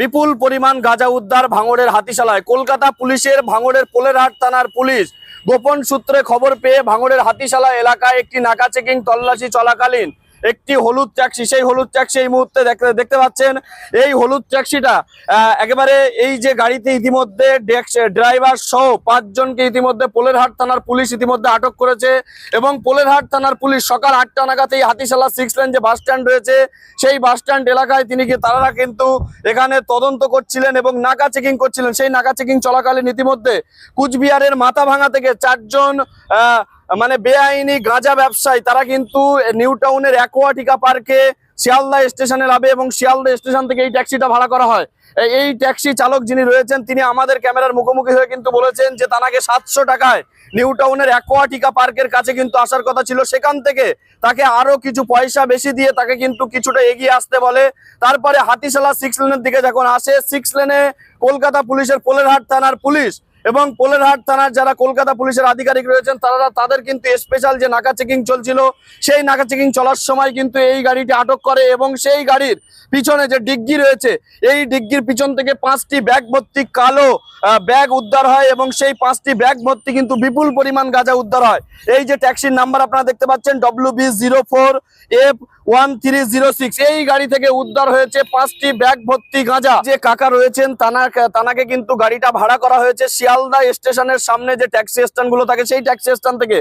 বিপুল পরিমাণ গাজা উদ্ধার ভাঙড়ের হাতিশালায়। কলকাতা পুলিশের ভাঙড়ের পোলেরহাট থানার পুলিশ গোপন সূত্রে খবর পেয়ে ভাঙড়ের হাতিশালা এলাকায় একটি নাকা চেকিং তল্লাশি চলাকালীন একটি হলুদ ট্যাক্সি সেই হলুদ ট্যাক্সি এই মুহূর্তে দেখতে পাচ্ছেন। এই হলুদ ট্যাক্সিটা একেবারে এই যে গাড়িতে ইতিমধ্যে ড্রাইভার সহ পাঁচজনকে ইতিমধ্যে পোলেরহাট থানার পুলিশ ইতিমধ্যে আটক করেছে এবং পোলেরহাট থানার পুলিশ সকাল আটটা নাগাদ এই হাতিশালা সিক্স লেন যে বাস স্ট্যান্ড রয়েছে সেই বাস স্ট্যান্ড এলাকায় তিনি তারা কিন্তু এখানে তদন্ত করছিলেন এবং নাকা চেকিং করছিলেন। সেই নাকা চেকিং চলাকালীন ইতিমধ্যে কুচবিহারের মাথা ভাঙা থেকে চারজন আহ, মানে বেআইনি গাঁজা ব্যবসায়ী, তারা কিন্তু নিউ টাউনের অ্যাকোয়াটিকা পার্কে শিয়ালদা স্টেশনে নামে এবং শিয়ালদা স্টেশন থেকে এই ট্যাক্সিটা ভাড়া করা হয়। এই- ট্যাক্সি চালক যিনি রয়েছেন, তিনি আমাদের ক্যামেরার মুখোমুখি হয়ে কিন্তু বলেছেন যে তাকে সাতশো টাকায় নিউ টাউনের অ্যাকোয়াটিকা পার্কের কাছে কিন্তু আসার কথা ছিল। সেখান থেকে তাকে আরও কিছু পয়সা বেশি দিয়ে তাকে কিন্তু কিছুটা এগিয়ে আসতে বলে। তারপরে হাতিশালা সিক্স লেনের দিকে যখন আসে, সিক্স লেনে কলকাতা পুলিশের পোলেরহাট থানার পুলিশ এবং পোলেরহাট থানার যারা কলকাতা পুলিশের আধিকারিক রয়েছেন, তারা তাদের কিন্তু স্পেশাল যে নাকা চেকিং চলছিল, সেই নাকা চেকিং চলার সময় কিন্তু এই গাড়িটি আটক করে এবং সেই গাড়ির পিছনে যে ডিগ্গি রয়েছে, এই ডিগ্গির পিছন থেকে পাঁচটি ব্যাগ ভর্তি কালো ব্যাগ উদ্ধার হয় এবং সেই পাঁচটি ব্যাগ ভর্তি কিন্তু বিপুল পরিমাণ গাঁজা উদ্ধার হয়। এই যে ট্যাক্সির নাম্বার আপনারা দেখতে পাচ্ছেন W B zero four F one three zero six এই গাড়ি থেকে উদ্ধার হয়েছে পাঁচটি ব্যাগ ভর্তি গাঁজা। যে কাকা রয়েছেন, তানাকে তানাকে কিন্তু গাড়িটা ভাড়া করা হয়েছে শিয়ালদা স্টেশনের সামনে যে ট্যাক্সি স্ট্যান্ডগুলো থাকে, সেই ট্যাক্সি স্ট্যান্ড থেকে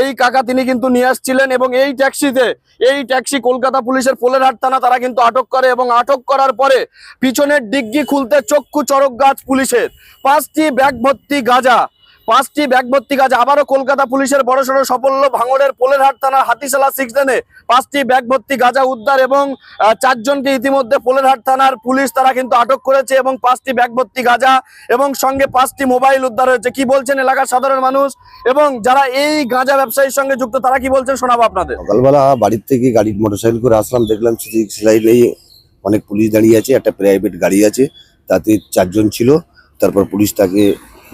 এই কাকা তিনি কিন্তু নিয়ে আসছিলেন এবং এই ট্যাক্সিতে, এই ট্যাক্সি কলকাতা পুলিশের পোলেরহাট থানা তারা কিন্তু আটক করে এবং আটক করার পরে পিছনের ডিগ্গি খুলতে চক্ষু চরক গাছ পুলিশের। পাঁচটি ব্যাগ ভর্তি গাঁজা পাঁচটি ব্যাগ ভর্তি গাছ আবারও কলকাতা পুলিশের বড়সড় সাফল্য ভাঙড়ের পোলেরহাট থানার হাতিশালা সিক্স লেনে পাঁচটি ব্যাগ ভর্তি গাঁজা উদ্ধার এবং চারজনকে ইতিমধ্যে পোলেরহাট থানার পুলিশ তারা কিন্তু আটক করেছে এবং পাঁচটি ব্যাগ ভর্তি গাঁজা এবং সঙ্গে পাঁচটি মোবাইল উদ্ধার হয়েছে। কি বলছেন এলাকার সাধারণ মানুষ? এবং যারা এই গাঁজা ব্যবসায়ীর সঙ্গে যুক্ত, তারা কি বলছেন শোনাবো আপনাদের? সকালবেলা বাড়ির থেকে গাড়ি, মোটরসাইকেল করে আসলাম, দেখলাম অনেক পুলিশ দাঁড়িয়ে আছে, একটা প্রাইভেট গাড়ি আছে, তাতে চারজন ছিল। তারপর পুলিশ তাকে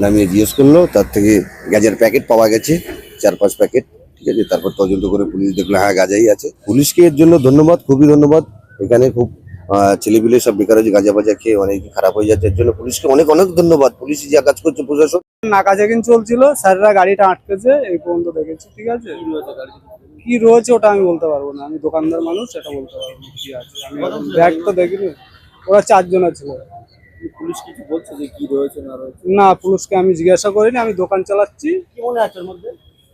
নামিয়ে জিজ্ঞেস করল তার থেকে গ্যাজের প্যাকেট পাওয়া গেছে চার পাঁচ প্যাকেট ঠিক আছে? তারপর তদন্ত করে পুলিশ দেখল হ্যাঁ গাজাই আছে। পুলিশকে এর জন্য ধন্যবাদ খুবই ধন্যবাদ। এখানে খুব ছেলেপিলে সব বেকার হয়েছে গাঁজা বাজা খেয়ে অনেক খারাপ হয়ে যাচ্ছে এর জন্য পুলিশকে অনেক অনেক ধন্যবাদ। পুলিশ যা কাজ করছে প্রশাসন। নাকা চেকিং চলছিল স্যাররা গাড়িটা আটকেছে এই পর্যন্ত দেখেছি ঠিক আছে? কি রয়েছে ওটা আমি বলতে পারব না আমি দোকানদার মানুষ এটা বলতে পারব কি আছে। আমি ব্যাগ তো দেখিনি ওরা চারজন ছিল। পুলিশ কিছু বলছে যে কি রয়েছে না রয়েছে? না পুলিশকে আমি জিজ্ঞাসা করিনি আমি দোকান চালাচ্ছি। কি মনে আছে মধ্যে?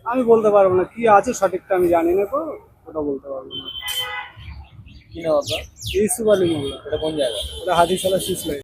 আমি বলতে পারব না কি আছে সঠিকটা আমি জানি না তো ওটা বলতে পারব না। কি নাম আপনার? ইউসুফ আলী মোল্লা। এটা কোন জায়গা? এটা হাতিশালা শিশলাই